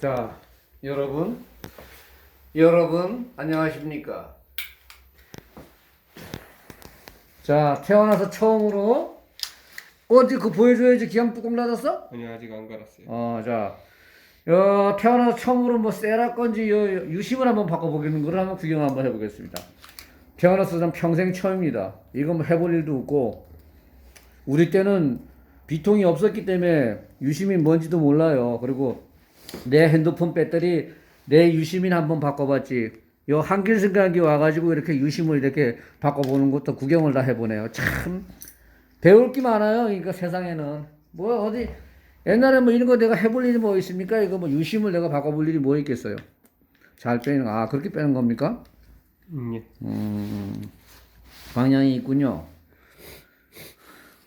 자, 여러분, 여러분 안녕하십니까? 자, 태어나서 처음으로 어디 그 보여줘야지 기왕 뚜껑 닫았어? 아니 아직 안 갈았어요. 어, 자, 여, 태어나서 처음으로 뭐 세라 건지 여, 유심을 한번 바꿔보겠는 거를 한번 구경 한번 해보겠습니다. 태어나서 난 평생 처음입니다. 이거 뭐 해볼 일도 없고 우리 때는 비통이 없었기 때문에 유심이 뭔지도 몰라요. 그리고 내 핸드폰 배터리 내 유심인 한번 바꿔봤지. 요 한길 생각이 와가지고 이렇게 유심을 이렇게 바꿔보는 것도 구경을 다 해보네요. 참 배울 게 많아요. 그러니까 세상에는 뭐 어디 옛날에 뭐 이런 거 내가 해볼 일이 뭐 있습니까? 이거 뭐 유심을 내가 바꿔볼 일이 뭐 있겠어요? 잘 빼는 거. 아 그렇게 빼는 겁니까? 음, 예. 음, 방향이 있군요.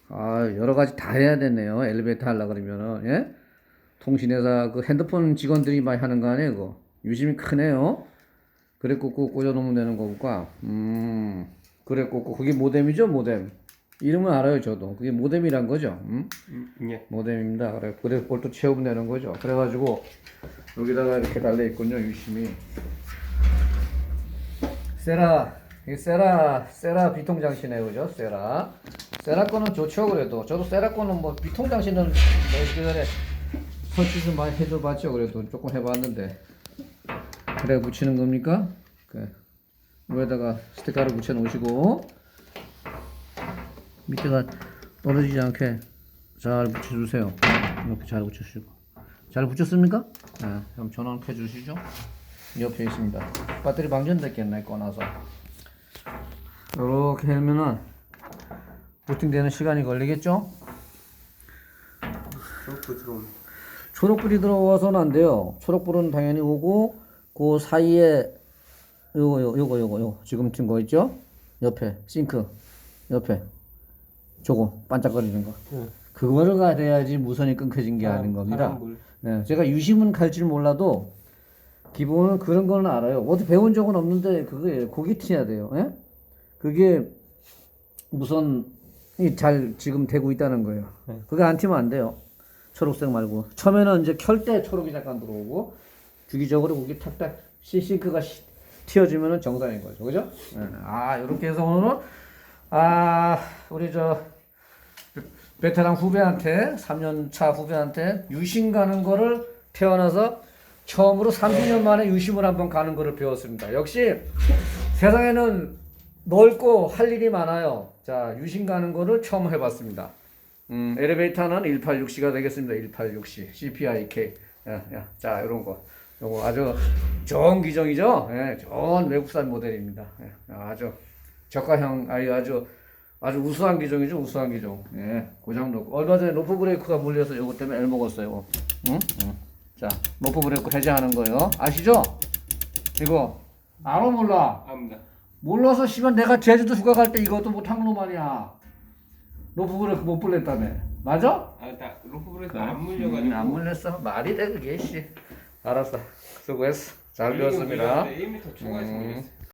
아, 여러 가지 다 해야 되네요. 엘리베이터 하려 그러면은, 예? 통신회사 그 핸드폰 직원들이 많이 하는 거 아니에요, 그거? 유심이 크네요. 그래 꽂고 꽂아놓으면 되는 거니까, 음, 그래 꽂고, 그게 모뎀이죠, 모뎀. 이름은 알아요, 저도. 그게 모뎀이란 거죠, 음? 음, 예. 모뎀입니다. 그래, 그래 볼또 채우면 되는 거죠. 그래가지고, 여기다가 이렇게 달려있군요, 유심이. 세라, 이 세라, 세라 비통장치네, 그죠? 세라. 세라 거는 좋죠, 그래도. 저도 세라 거는 뭐, 비통장치는 뭐, 이전에 설치 좀 많이 해줘봤죠, 그래도. 조금 해봤는데. 그래, 붙이는 겁니까? 그래. 위에다가 스티커를 붙여 놓으시고, 밑에가 떨어지지 않게 잘 붙여주세요. 이렇게 잘 붙여주시고. 잘 붙였습니까? 네. 그럼 전원 켜주시죠. 옆에 있습니다. 배터리 방전됐겠네, 꺼놔서. 이렇게 하면은 부팅되는 시간이 걸리겠죠? 저거 들어오네. 초록불이 들어와서는 안 돼요. 초록불은 당연히 오고 그 사이에 요거 요- 요거 요거 요 지금 튼 거 있죠? 옆에 싱크 옆에 저거 반짝거리는 거. 네. 그거를 가야지 무선이 끊겨진 게 아닌 겁니다. 네, 제가 유심은 갈 줄 몰라도 기본은 그런 거는 알아요. 어디 배운 적은 없는데 그게 고기 튀어야 돼요. 예? 그게 무선이 잘 지금 되고 있다는 거예요. 네. 그게 안 튀면 안 돼요. 초록색 말고 처음에는 이제 켤때 초록이 잠깐 들어오고 주기적으로 그게 탁탁 시싱크가 시- 튀어주면은 정상인 거죠, 그죠? 예. 아 이렇게 해서 오늘은 아 우리 저 베테랑 후배한테 3년 차 후배한테 유심 가는 거를 태어나서 처음으로 30년 만에 유심을 한번 가는 거를 배웠습니다. 역시 세상에는 넓고 할 일이 많아요. 자, 유심 가는 거를 처음 해봤습니다. 음, 엘리베이터는 186C가 되겠습니다. 186C, CPIK. 야, 야, 자, 이런 거. 요거 아주 좋은 기종이죠. 예, 좋은 외국산 모델입니다. 예, 아주 저가형, 아니 아주 아주 우수한 기종이죠, 우수한 기종. 예, 고장 놓고. 얼마 전에 로프 브레이크가 물려서 요거 때문에 엘 먹었어요. 응? 응. 자, 로프 브레이크 해제하는 거요. 아시죠? 이거 알아 몰라? 압니다. 몰라서 씨발 내가 제주도 휴가 갈 때 이것도 못한 놈 아니야. 로프 브레이크 못 불렸다며. 맞아? 아, 나 로프 브레이크 안 물려가지고. 음, 안 물렸어. 말이 돼 그게 씨. 알았어. 수고했어. 잘 배웠습니다. 1m 초과해서 음. 물렸어요.